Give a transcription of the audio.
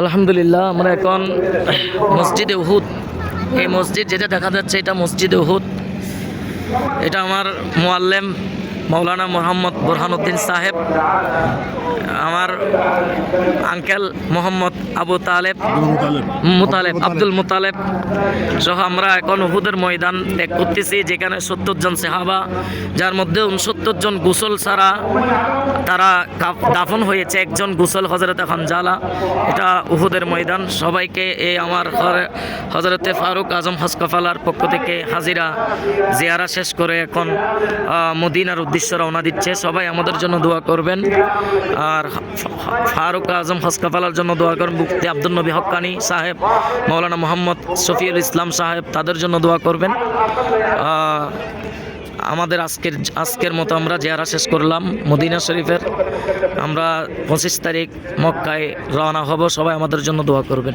আলহামদুলিল্লাহ, আমরা এখন মসজিদে উহুদ। এই মসজিদ যেটা দেখা যাচ্ছে এটা মসজিদে উহুদ। এটা আমার মোয়াল্লেম মৌলানা মোহাম্মদ বুরহানুদ্দিন সাহেব, আমার আঙ্কেল মোহাম্মদ আবু তালেব, মুতালেব, আব্দুল মুতালেব সহ আমরা এখন উহুদের ময়দান ত্যাগ করতেছি যেখানে সত্তর জন সেহাবা, যার মধ্যে উনসত্তর জন গোসল ছাড়া তারা দাফন হয়েছে। একজন গোসল হজরতে খানজালা এটা উহুদের ময়দান। সবাইকে এই আমার হজরতে ফারুক আজম হসকফালার পক্ষ থেকে হাজিরা, জিয়ারা শেষ করে এখন মদিনার উদ্দেশ্যে রওনা দিচ্ছে। সবাই আমাদের জন্য দোয়া করবেন। আর ফারুক আজম হসকফালার জন্য দোয়া করবেন। মুফতি আব্দুল নবী হক্কানি সাহেব মৌলানা মোহাম্মদ শফিউল ইসলাম সাহেব, তাদের জন্য দোয়া করবেন। আমাদের আজকের আজকের মতো আমরা জেয়ারা শেষ করলাম মদিনা শরীফের। আমরা পঁচিশ তারিখ মক্কায় রওনা হব। সবাই আমাদের জন্য দোয়া করবেন।